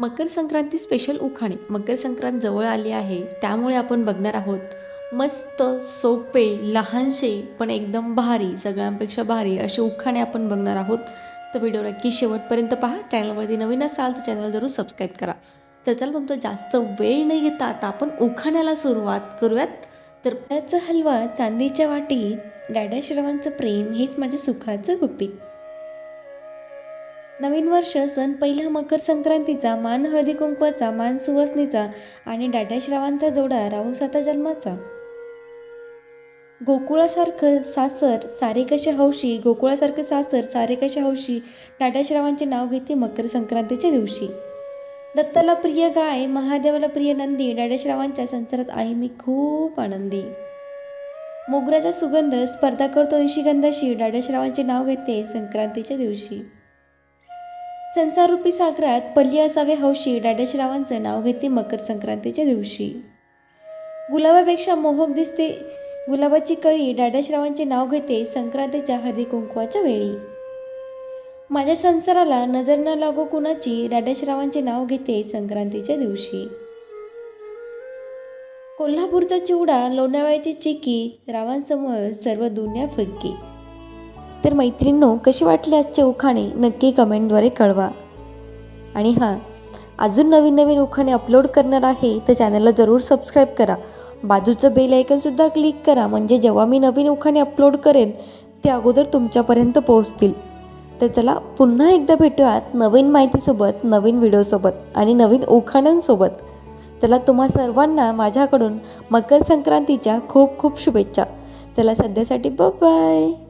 मकर Sankranti special उखाणे. मकर संक्रांत जवळ आली आहे त्यामुळे आपण बघणार आहोत. मस्त सोपे लहानसे पण एकदम भारी सगळ्यांपेक्षा भारी असे उखाणे आपण बघणार आहोत. तर व्हिडिओ नक्की शेवटपर्यंत पहा. चॅनलवरती नवीन असाल तर चॅनल जरूर सबस्क्राईब करा. तर चला तुमचा जास्त वेळ नाही घेता आता आपण उखाण्याला सुरुवात करूयात. तर प्याचा हलवा चांदीच्या वाटीत डाडाश्रवांचं प्रेम हेच माझ्या सुखाचं गुपित. नवीन वर्ष सण पहिला मकर संक्रांतीचा मान हळदी कुंकवाचा मान सुवासनीचा आणि डाट्याश्रावांचा जोडा राहू साता जन्माचा. गोकुळासारखं सासर सारे कसे हौशी गोकुळासारखं सासर सारे कसे हौशी डाट्याश्रावांचे नाव घेते मकर संक्रांतीच्या दिवशी. दत्ताला प्रिय गाय महादेवाला प्रिय नंदी डाट्याश्रावांच्या संसारात आहे मी खूप आनंदी. मोगऱ्याचा सुगंध स्पर्धा करतो निशिगंधाशी डाड्याश्रावांचे नाव घेते संक्रांतीच्या दिवशी. संसाररूपी सागरात पल्ली असावे हौशी डाड्याश्रावांचं नाव घेते मकर संक्रांतीच्या दिवशी. गुलाबापेक्षा मोहक दिसते गुलाबाची कळी डाड्याश्रावांचे नाव घेते संक्रांतीच्या हळदी कुंकवाच्या वेळी. माझ्या संसाराला नजर न लागो कुणाची डाड्याश्रावांचे नाव घेते संक्रांतीच्या दिवशी. कोल्हापूरचा चिवडा लोणावळ्याची चिकी रावांसमोर सर्व दुनिया फक्की. तर मैत्रिणींनो कशी वाटली आजचे उखाणे? नक्की कमेंटद्वारे कळवा. आणि हां अजून नवीन नवीन उखाणे अपलोड करणार आहे तर चॅनलला जरूर सबस्क्राईब करा. बाजूचं बेल आयकनसुद्धा क्लिक करा म्हणजे जेव्हा मी नवीन उखाणे अपलोड करेल ते अगोदर तुमच्यापर्यंत पोहोचतील. तर चला पुन्हा एकदा भेटूयात नवीन माहितीसोबत नवीन व्हिडिओसोबत आणि नवीन उखाण्यांसोबत. चला तुम्हा सर्वांना माझ्याकडून मकर संक्रांतीच्या खूप खूप शुभेच्छा. चला सध्यासाठी बाय